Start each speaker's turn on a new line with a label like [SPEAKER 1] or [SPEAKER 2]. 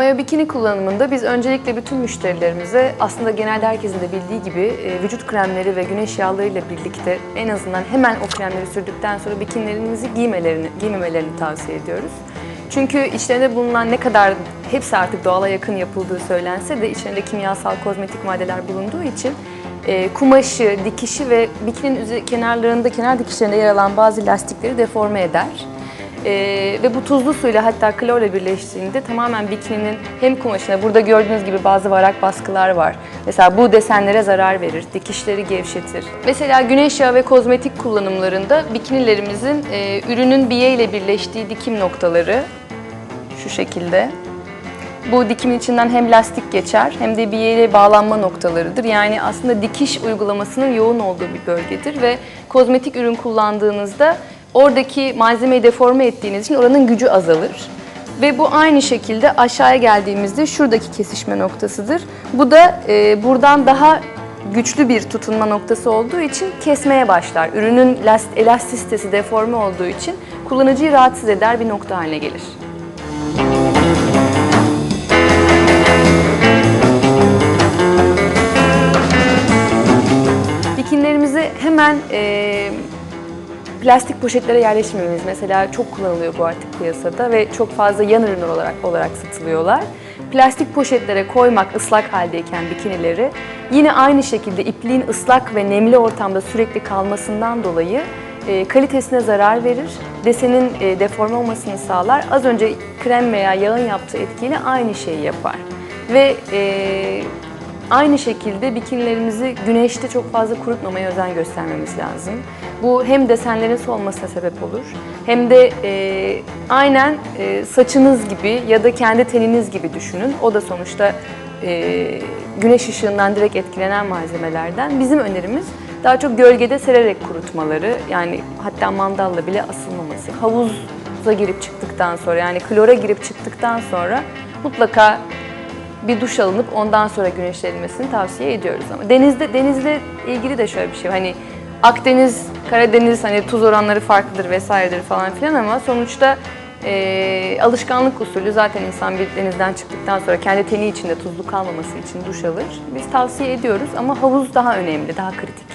[SPEAKER 1] Maya bikini kullanımında biz öncelikle bütün müşterilerimize aslında genelde herkesin de bildiği gibi e, vücut kremleri ve güneş yağlarıyla birlikte en azından hemen o kremleri sürdükten sonra bikinilerimizi giymelerini, giymemelerini tavsiye ediyoruz. Çünkü içlerinde bulunan ne kadar hepsi artık doğala yakın yapıldığı söylense de içlerinde kimyasal kozmetik maddeler bulunduğu için e, kumaşı, dikişi ve bikininin üze- kenarlarında, kenar dikişlerinde yer alan bazı lastikleri deforme eder. Ee, ve bu tuzlu suyla hatta klorla birleştiğinde tamamen bikininin hem kumaşına, burada gördüğünüz gibi bazı varak baskılar var. Mesela bu desenlere zarar verir, dikişleri gevşetir. Mesela güneş yağı ve kozmetik kullanımlarında bikinilerimizin e, ürünün biye ile birleştiği dikim noktaları şu şekilde. Bu dikimin içinden hem lastik geçer hem de bir yere bağlanma noktalarıdır. Yani aslında dikiş uygulamasının yoğun olduğu bir bölgedir ve kozmetik ürün kullandığınızda oradaki malzemeyi deforme ettiğiniz için oranın gücü azalır. Ve bu aynı şekilde aşağıya geldiğimizde şuradaki kesişme noktasıdır. Bu da e, buradan daha güçlü bir tutunma noktası olduğu için kesmeye başlar. Ürünün last- elastisitesi deforme olduğu için kullanıcıyı rahatsız eder bir nokta haline gelir. Bikinilerimizi hemen e, plastik poşetlere yerleştirmemiz mesela çok kullanılıyor bu artık piyasada ve çok fazla yan ürün olarak olarak satılıyorlar. Plastik poşetlere koymak ıslak haldeyken bikinileri yine aynı şekilde ipliğin ıslak ve nemli ortamda sürekli kalmasından dolayı e, kalitesine zarar verir, desenin e, deforme olmasını sağlar. Az önce krem veya yağın yaptığı etkiyle aynı şeyi yapar. Ve e, Aynı şekilde bikinilerimizi güneşte çok fazla kurutmamaya özen göstermemiz lazım. Bu hem desenlerin solmasına sebep olur hem de e, aynen e, saçınız gibi ya da kendi teniniz gibi düşünün. O da sonuçta e, güneş ışığından direkt etkilenen malzemelerden. Bizim önerimiz daha çok gölgede sererek kurutmaları yani hatta mandalla bile asılmaması. Havuza girip çıktıktan sonra yani klora girip çıktıktan sonra mutlaka bir duş alınıp ondan sonra güneşlenmesini tavsiye ediyoruz ama denizde denizle ilgili de şöyle bir şey hani Akdeniz, Karadeniz hani tuz oranları farklıdır vesairedir falan filan ama sonuçta eee, alışkanlık usulü zaten insan bir denizden çıktıktan sonra kendi teni içinde tuzlu kalmaması için duş alır. Biz tavsiye ediyoruz ama havuz daha önemli, daha kritik.